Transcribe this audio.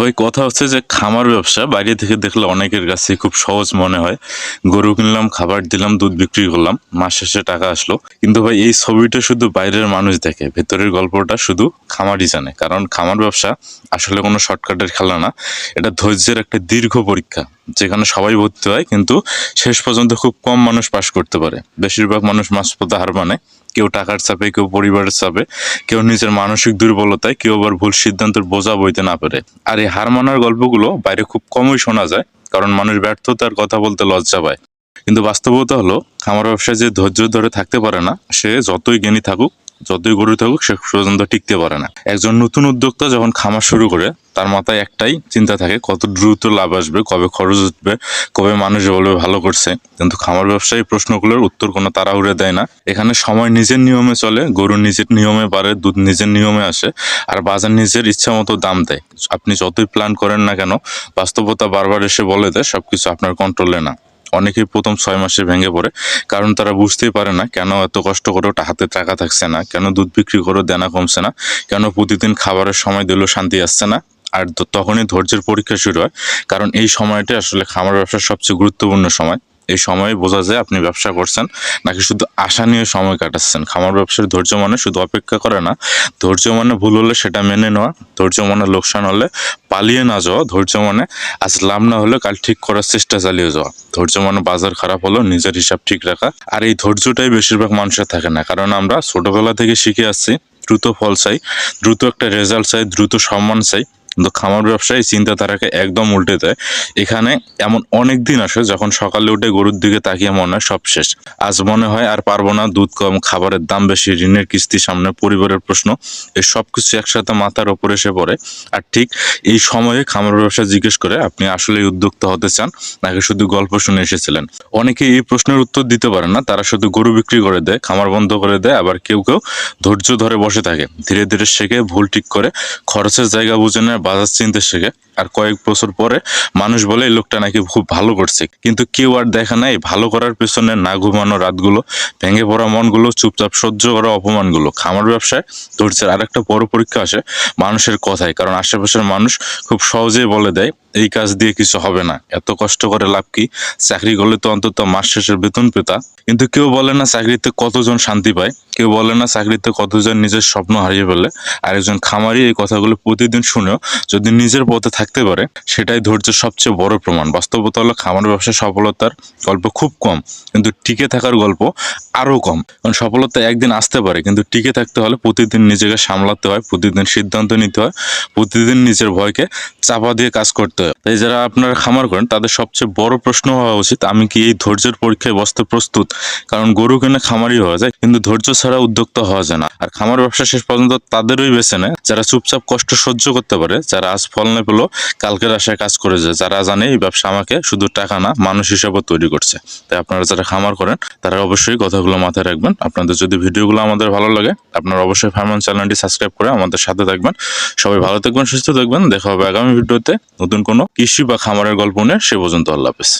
ভাই কথা হচ্ছে যে খামার ব্যবসা, বাইরে থেকে দেখলে অনেকের কাছে খুব সহজ মনে হয়। গরু কিনলাম, খাবার দিলাম, দুধ বিক্রি করলাম, মাস শেষে টাকা আসলো। কিন্তু ভাই, এই ছবিটা শুধু বাইরের মানুষ দেখে, ভেতরের গল্পটা শুধু খামারই জানে। কারণ খামার ব্যবসা আসলে কোনো শর্টকাটের খেলা না। এটা ধৈর্যের একটা দীর্ঘ পরীক্ষা, যেখানে সবাই ভর্তি হয়, কিন্তু শেষ পর্যন্ত খুব কম মানুষ পাশ করতে পারে। বেশিরভাগ মানুষ মাঝপথে হার মানে কেউ টাকার চাপে, কেউ পরিবারের চাপে, কেউ নিজের মানসিক দুর্বলতায়, কেউ আবার ভুল সিদ্ধান্তের বোঝা বইতে না পারে। আর এই হার মানার গল্পগুলো বাইরে খুব কমই শোনা যায়, কারণ মানুষ ব্যর্থতার কথা বলতে লজ্জা পায়। কিন্তু বাস্তবতা হলো খামার ব্যবসায় যে ধৈর্য ধরে থাকতে পারে না, সে যতই জ্ঞানী থাকুক যতই গরু থাকুক, সে পর্যন্ত টিকতে পারে না। একজন নতুন উদ্যোক্তা যখন খামার শুরু করে, তার মাথায় একটাই চিন্তা থাকে, কত দ্রুত লাভ আসবে, কবে খরচ উঠবে, কবে মানুষ বলবে ভালো করছে। কিন্তু খামার ব্যবসায়ী প্রশ্নগুলোর উত্তর কোনো তাড়াহুড়ে দেয় না। এখানে সময় নিজের নিয়মে চলে, গরু নিজের নিয়মে পারে, দুধ নিজের নিয়মে আসে, আর বাজার নিজের ইচ্ছা মতো দাম দেয়। আপনি যতই প্ল্যান করেন না কেন, বাস্তবতা বারবার এসে বলে দেয়, সবকিছু আপনার কন্ট্রোলে না। অনেকেই প্রথম ছয় মাসে ভেঙে পড়ে। কারণ তারা বুঝতেই পারে না, কেন এত কষ্ট করেও হাতে টাকা থাকছে না, কেন দুধ বিক্রি করেও দেনা কমছে না, কেন প্রতিদিন খাবারের সময় দিলেও শান্তি আসছে না। আর তখনই ধৈর্যের পরীক্ষা শুরু হয়, কারণ এই সময়টা আসলে খামার ব্যবসার সবচেয়ে গুরুত্বপূর্ণ সময়। এই সময়ে বোঝা যায় আপনি ব্যবসা করছেন, নাকি শুধু আশা নিয়ে সময় কাটাচ্ছেন? খামার ব্যবসার ধৈর্য মানে শুধু অপেক্ষা করে না, ধৈর্য মানে ভুল হলে সেটা মেনে নেওয়া, ধৈর্য মানে লোকসান হলে পালিয়ে না যাওয়া, ধৈর্য মানে আজ লাভ না হলে কাল ঠিক করার চেষ্টা চালিয়ে যাওয়া। ধৈর্য মানে বাজার খারাপ হলো নিজের হিসাব ঠিক রাখা, আর এই ধৈর্যটাই বেশিরভাগ মানুষের থাকে না। কারণ আমরা ছোটবেলা থেকে শিখে আসছি, দ্রুত ফল চাই, দ্রুত একটা রেজাল্ট চাই, দ্রুত সম্মান চাই কিন্তু খামার ব্যবসায়ী চিন্তাধারাকে একদম উল্টে দেয়। এখানে এমন অনেক দিন আসে যখন সকালে উঠে গরুর দিকে তাকিয়ে মনে হয় সব শেষ। আজ মনে হয় আর পারব না দুধ কম, খাবারের দাম বেশি, ঋণের কিস্তি সামনে, পরিবারের প্রশ্ন। এই সব কিছু একসাথে মাথার ওপর এসে পড়ে। আর ঠিক এই সময়ে খামার ব্যবসা জিজ্ঞেস করে, আপনি আসলে উদ্যোক্তা হতে চান? নাকি শুধু গল্প শুনে এসেছিলেন? অনেকে এই প্রশ্নের উত্তর দিতে পারে না। তারা শুধু গরু বিক্রি করে দেয়, খামার বন্ধ করে দেয়, আবার কেউ কেউ ধৈর্য ধরে বসে থাকে। ধীরে ধীরে শেখে, ভুল ঠিক করে, খরচের জায়গা বুঝে নেয় বাজার চিনতে শেখে। আর কয়েক বছর পরে মানুষ বলে এই লোকটা নাকি খুব ভালো করছে। কিন্তু কেউ আর দেখা নাই, ভালো করার পেছনে না ঘুমানো রাতগুলো, ভেঙে পড়া মনগুলো, চুপচাপ সহ্য করা অপমানগুলো। খামার ব্যবসায় ধৈর্যের আরেকটা বড় পরীক্ষা আসে মানুষের কথায়, কারণ আশেপাশের মানুষ খুব সহজেই বলে দেয়, এই কাজ দিয়ে কিছু হবে না। এত কষ্ট করে লাভ কি? চাকরি করলে তো অন্তত মাস শেষের বেতন পেতা। কিন্তু কেউ বলে না চাকরিতে কতজন শান্তি পায়, কেউ বলে না চাকরিতে কতজন নিজের স্বপ্ন হারিয়ে ফেলে। আর একজন খামারি এই কথাগুলো প্রতিদিন শুনেও যদি নিজের পথে থাকতে পারে, সেটাই ধৈর্যের সবচেয়ে বড় প্রমাণ। বাস্তবতা হলো খামার ব্যবসায় সফলতার গল্প খুব কম, কিন্তু টিকে থাকার গল্প আরও কম। কারণ সফলতা একদিন আসতে পারে, কিন্তু টিকে থাকতে হলে প্রতিদিন নিজেকে সামলাতে হয়, প্রতিদিন সিদ্ধান্ত নিতে হয়, প্রতিদিন নিজের ভয়কে চাপা দিয়ে কাজ করতে হয়। তাই যারা আপনারা খামার করেন, তাদের সবচেয়ে বড় প্রশ্ন হওয়া উচিত, আমি কি এই ধৈর্যের পরীক্ষায় বসতে প্রস্তুত? কারণ গরু কিনে খামারই হওয়া যায়, কিন্তু ধৈর্য ছাড়া উদ্যোক্তা হওয়া যায় না। আর খামার ব্যবসা শেষ পর্যন্ত তাদেরই বেছে নেয়, যারা চুপচাপ কষ্ট সহ্য করতে পারে, যারা আজ ফল না পেল কালকের আশায় কাজ করে যায় যারা জানে এই ব্যবসা আমাকে শুধু টাকা না, মানুষ হিসাবে তৈরি করছে। তাই আপনারা যারা খামার করেন, তারা অবশ্যই কথাগুলো মাথায় রাখবেন। আপনাদের যদি ভিডিওগুলো আমাদের ভালো লাগে, আপনারা অবশ্যই ফার্মান চ্যানেলটি সাবস্ক্রাইব করে আমাদের সাথে থাকবেন। সবাই ভালো থাকবেন, সুস্থ থাকবেন। দেখা হবে আগামী ভিডিওতে নতুন কোনো কৃষি বা খামারের গল্প নিয়ে। সে পর্যন্ত আল্লাহ হাফেজ।